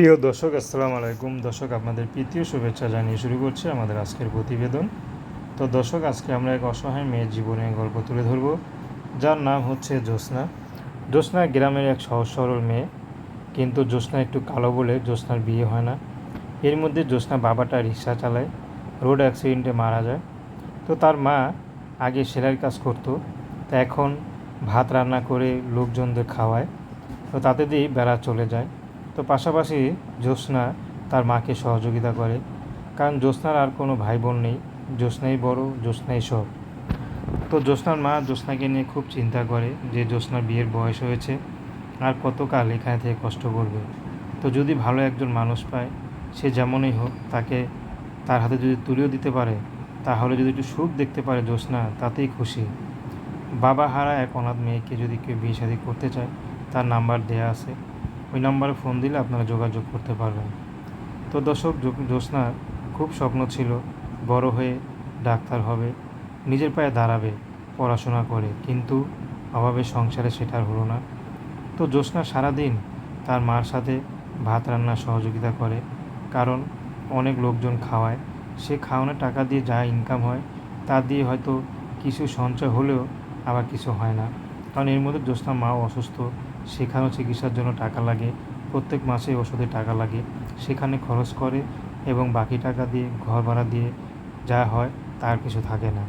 প্রিয় দর্শক, আসসালামু আলাইকুম। দর্শক, আপনাদের প্রীতীয় শুভেচ্ছা জানিয়ে শুরু করছি আমাদের আজকের প্রতিবেদন। তো দর্শক, আজকে আমরা এক অসহায় মেয়ের জীবনের গল্প তুলে ধরব, যার নাম হচ্ছে জ্যোৎস্না। জ্যোৎস্না গ্রামের এক সহজ সরল মেয়ে। কিন্তু জ্যোৎস্না একটু কালো বলে জ্যোৎস্নার বিয়ে হয় না। এর মধ্যে জ্যোৎস্না বাবাটা রিক্সা চালায়, রোড অ্যাক্সিডেন্টে মারা যায়। তো তার মা আগে সেলাইয়ের কাজ করতো, তা এখন ভাত রান্না করে লোকজনদের খাওয়ায়। তো তাতে দিয়েই বেড়া চলে যায়। তো পাশাপাশি জ্যোৎস্না তার মাকে সহযোগিতা করে। কারণ জ্যোৎস্নার আর কোনো ভাই বোন নেই। জ্যোৎস্নাই বড়, জ্যোৎস্নাই সব। তো জ্যোৎস্নার মা জ্যোৎস্নাকে নিয়ে খুব চিন্তা করে যে জ্যোৎস্নার বিয়ের বয়স হয়েছে আর কতকাল এখানে থেকে কষ্ট করবে। তো যদি ভালো একজন মানুষ পায়, সে যেমনই হোক তাকে তার হাতে যদি তুলেও দিতে পারে, তাহলে যদি একটু সুখ দেখতে পারে জ্যোৎস্না, তাতেই খুশি। বাবা হারা এক অনাথ মেয়েকে যদি কেউ বিয়ে শাদী করতে চায়, তার নাম্বার দেয়া আছে। ওই নাম্বারে ফোন দিলে আপনারা যোগাযোগ করতে পারবেন। তো দর্শক জ্যোৎস্নার খুব স্বপ্ন ছিল, বড় হয়ে ডাক্তার হবে, নিজের পায়ে দাঁড়াবে, পড়াশোনা করে, কিন্তু অভাবে সংসারে সেটা হলো না। তো জ্যোৎস্না সারাদিন তার মার সাথে ভাত রান্নার সহযোগিতা করে, কারণ অনেক লোকজন খাওয়ায়। সে খাওয়ানোর টাকা দিয়ে যা ইনকাম হয়, তা দিয়ে হয়তো কিছু সঞ্চয় হলেও আবার কিছু হয় না। কারণ এর মধ্যে জ্যোৎস্না মাও অসুস্থ, সেখানেও চিকিৎসার জন্য টাকা লাগে, প্রত্যেক মাসে ওষুধে টাকা লাগে, সেখানে খরচ করে এবং বাকি টাকা দিয়ে, ঘর ভাড়া দিয়ে যা হয় তার কিছু থাকে না।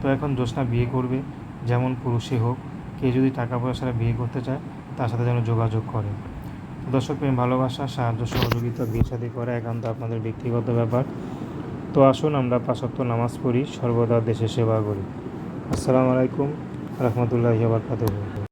তো এখন জ্যোৎস্না বিয়ে করবে, যেমন পুরুষে হোক, কেউ যদি টাকা পয়সা বিয়ে করতে চায়, তার সাথে যেন যোগাযোগ করে। দর্শক প্রেম, ভালোবাসা, সাহায্য, সহযোগিতা, বিয়ে শাদী করা একান্ত আপনাদের ব্যক্তিগত ব্যাপার। তো আসুন আমরা পাঁচক্ত নামাজ পড়ি, সর্বদা দেশে সেবা করি। আসসালামু আলাইকুম। রহমতুল্লাহি বারকাতুহু।